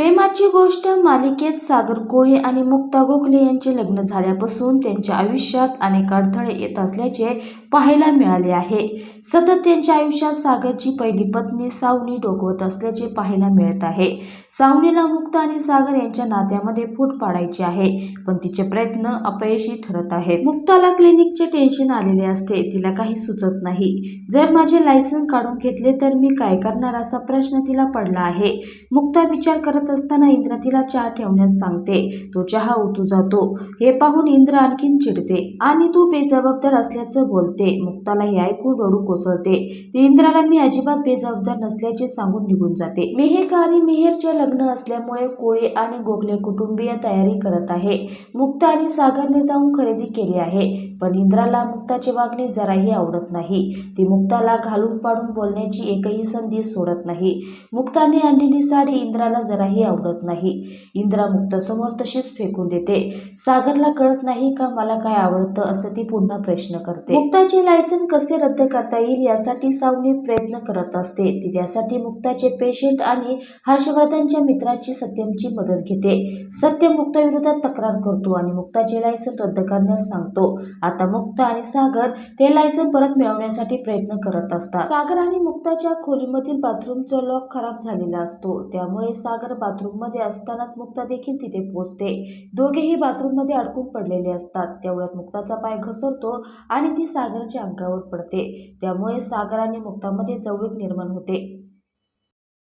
प्रेमाची गोष्ट मालिकेत सागर कोळी आणि मुक्ता गोखले यांचे लग्न झाल्यापासून त्यांच्या आयुष्यात अनेक अडथळे येत असल्याचे पाहायला मिळाले आहे. सतत त्यांच्या आयुष्यात सागरची पहिली पत्नी सावनी डोकवत असल्याचे पाहायला मिळत आहे. सावनीला मुक्ता आणि सागर यांच्या नात्यामध्ये फूट पाडायची आहे पण तिचे प्रयत्न अपयशी ठरत आहेत. मुक्ताला क्लिनिकचे टेन्शन आलेले असते तिला काही सुचत नाही. जर माझे लायसन काढून घेतले तर मी काय करणार असा प्रश्न तिला पडला आहे. मुक्ता विचार करत असताना इंद्र तिला चहा ठेवण्यास सांगते. तो चहा उतू जातो. हे पाहून इंद्र आणखीन चिडते आणि तू बेजबाबदार असल्याचं बोलते. मुक्ताला हे ऐकून रडू कोसळते. ती इंद्राला मी अजिबात बेजबाबदार नसल्याचे सांगून निघून जाते. मेहेका आणि मेहेरचे लग्न असल्यामुळे कोळी आणि गोखले कुटुंबीय तयारी करत आहे. मुक्ता आणि सागरने जाऊन खरेदी केली आहे. पण इंद्राला मुक्ताचे वागणे जराही आवडत नाही. ती मुक्ताला घालून पाडून बोलण्याची एकही संधी सोडत नाही. मुक्ताने आणलेली साडी इंद्राला जराही आवडत नाही. इंद्रा मुक्तासमोर तशीच फेकून देते. सागरला कळत नाही का मला काय आवडतं असं ती पुन्हा प्रश्न करते. मुक्ताचे लायसन कसे रद्द करता येईल यासाठी सावनी प्रयत्न करत असते. ती त्यासाठी मुक्ताचे पेशंट आणि हर्षवर्धनच्या मित्राची सत्यमची मदत घेते. सत्य मुक्ताविरोधात तक्रार करतो आणि मुक्ताचे लायसन रद्द करण्यास सांगतो. आता मुक्ता आणि सागर ते लायसन परत मिळवण्यासाठी प्रयत्न करत असतात. सागर आणि मुक्ताच्या खोलीमधील बाथरूमचा लॉक खराब झालेला असतो. त्यामुळे सागर बाथरूममध्ये असतानाच मुक्ता देखील तिथे पोहोचते. दोघेही बाथरूममध्ये अडकून पडलेले असतात. तेवढ्यात मुक्ताचा पाय घसरतो आणि ती सागरच्या अंगावर पडते. त्यामुळे सागर आणि मुक्तामध्ये जवळीक निर्माण होते.